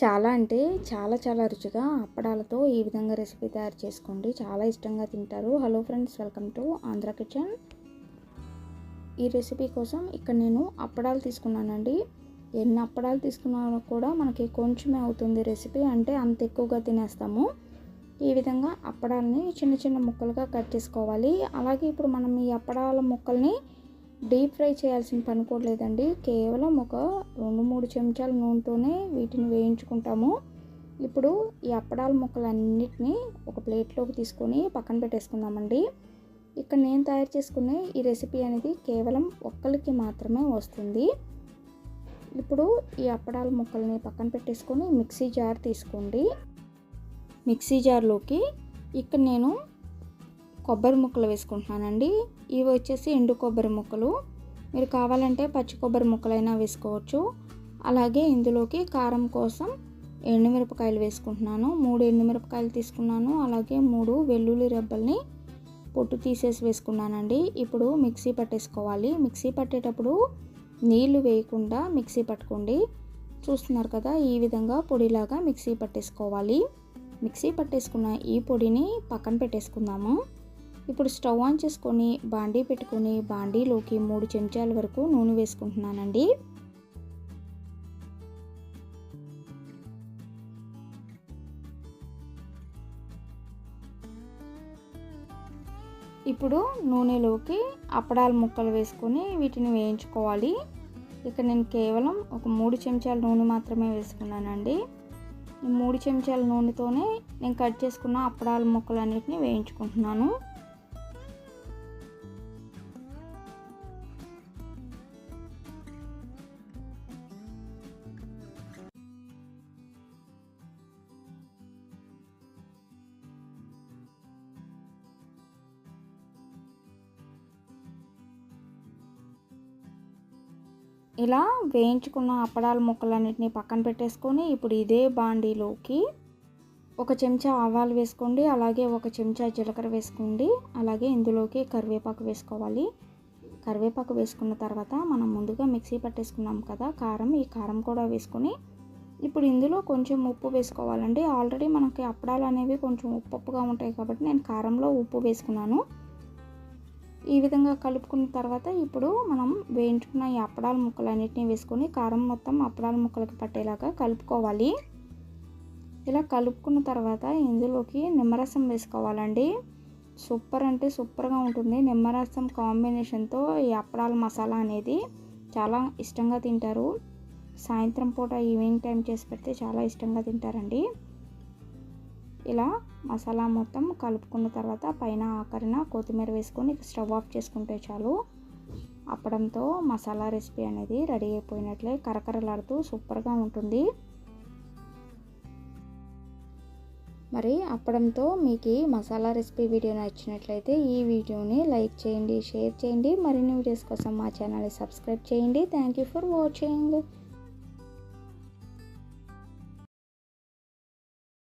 చాలా అంటే చాలా చాలా రుచిగా అప్పడాలతో ఈ విధంగా రెసిపీ తయారు చేసుకోండి. చాలా ఇష్టంగా తింటారు. Hello friends welcome to Andhra kitchen ఈ రెసిపీ కోసం ఇక్కడ నేను అప్పడాలు తీసుకున్నానండి. ఎన్ని అప్పడాలు తీసుకున్నా కూడా మనకి కొంచెమే అవుతుంది రెసిపీ. అంటే అంత ఎక్కువగా తినేస్తాము. ఈ విధంగా అప్పడాలని చిన్న చిన్న ముక్కలుగా కట్ చేసుకోవాలి. అలాగే ఇప్పుడు మనం ఈ అప్పడాల ముక్కల్ని డీప్ ఫ్రై చేయాల్సిన పని కూడా లేదండి. కేవలం ఒక రెండు మూడు చెంచాల నూనెతోనే వీటిని వేయించుకుంటాము. ఇప్పుడు ఈ అప్పడాల ముక్కలన్నిటినీ ఒక ప్లేట్లోకి తీసుకొని పక్కన పెట్టేసుకుందామండి. ఇక్కడ నేను తయారు చేసుకునే ఈ రెసిపీ అనేది కేవలం ఒక్కరికి మాత్రమే వస్తుంది. ఇప్పుడు ఈ అప్పడాల ముక్కల్ని పక్కన పెట్టేసుకొని మిక్సీ జార్ తీసుకోండి. మిక్సీ జార్లోకి ఇక్కడ నేను కొబ్బరి ముక్కలు వేసుకుంటున్నానండి. ఇవి వచ్చేసి ఎండు కొబ్బరి ముక్కలు. మీరు కావాలంటే పచ్చి కొబ్బరి ముక్కలైనా వేసుకోవచ్చు. అలాగే ఇందులోకి కారం కోసం ఎండుమిరపకాయలు వేసుకుంటున్నాను. మూడు ఎండుమిరపకాయలు తీసుకున్నాను. అలాగే మూడు వెల్లుల్లి రెబ్బల్ని పొట్టు తీసేసి వేసుకున్నానండి. ఇప్పుడు మిక్సీ పట్టేసుకోవాలి. మిక్సీ పట్టేటప్పుడు నీళ్ళు వేయకుండా మిక్సీ పట్టుకోండి. చూస్తున్నారు కదా ఈ విధంగా పొడిలాగా మిక్సీ పట్టేసుకోవాలి. మిక్సీ పట్టేసుకున్న ఈ పొడిని పక్కన పెట్టేసుకుందాము. ఇప్పుడు స్టవ్ ఆన్ చేసుకొని బాండీ పెట్టుకొని బాండీలోకి మూడు చెంచాల వరకు నూనె వేసుకుంటున్నానండి. ఇప్పుడు నూనెలోకి అప్పడాల ముక్కలు వేసుకొని వీటిని వేయించుకోవాలి. ఇక్కడ నేను కేవలం ఒక మూడు చెంచాల నూనె మాత్రమే వేసుకున్నానండి. మూడు చెంచాల నూనెతోనే నేను కట్ చేసుకున్న అప్పడాల ముక్కలు అన్నిటిని వేయించుకుంటున్నాను. ఇలా వేయించుకున్న అప్పడాల ముక్కలన్నిటిని పక్కన పెట్టేసుకొని ఇప్పుడు ఇదే బాండీలోకి ఒక చెంచా ఆవాలు వేసుకోండి అలాగే ఒక చెంచా జీలకర్ర వేసుకోండి అలాగే ఇందులోకి కరివేపాకు వేసుకోవాలి. కరివేపాకు వేసుకున్న తర్వాత మనం ముందుగా మిక్సీ పట్టేసుకున్నాం కదా కారం ఈ కారం కూడా వేసుకొని ఇప్పుడు ఇందులో కొంచెం ఉప్పు వేసుకోవాలండి. ఆల్రెడీ మనకి అప్పడాలు అనేవి కొంచెం ఉప్పుగా ఉంటాయి కాబట్టి నేను కారంలో ఉప్పు వేసుకున్నాను. ఈ విధంగా కలుపుకున్న తర్వాత ఇప్పుడు మనం వేయించుకున్న ఈ అప్పడాల ముక్కలన్నిటిని వేసుకొని కారం మొత్తం అప్పడాల ముక్కలకి పట్టేలాగా కలుపుకోవాలి. ఇలా కలుపుకున్న తర్వాత ఇందులోకి నిమ్మరసం వేసుకోవాలండి. సూపర్ అంటే సూపర్గా ఉంటుంది. నిమ్మరసం కాంబినేషన్తో ఈ అప్పడాల మసాలా అనేది చాలా ఇష్టంగా తింటారు. సాయంత్రం పూట ఈవినింగ్ టైం చేసి పెడితే చాలా ఇష్టంగా తింటారండి. ఇలా మసాలా మొత్తం కలుపుకున్న తర్వాత పైన ఆఖరిన కొత్తిమీర వేసుకొని స్టవ్ ఆఫ్ చేసుకుంటే చాలు. అప్పడంతో మసాలా రెసిపీ అనేది రెడీ అయిపోయినట్లే కరకరలాడుతూ సూపర్గా ఉంటుంది. మరి అప్పడంతో మీకు ఈ మసాలా రెసిపీ వీడియో నచ్చినట్లయితే ఈ వీడియోని లైక్ చేయండి షేర్ చేయండి. మరిన్ని వీడియోస్ కోసం మా ఛానల్ని సబ్స్క్రైబ్ చేయండి. Thank you for watching.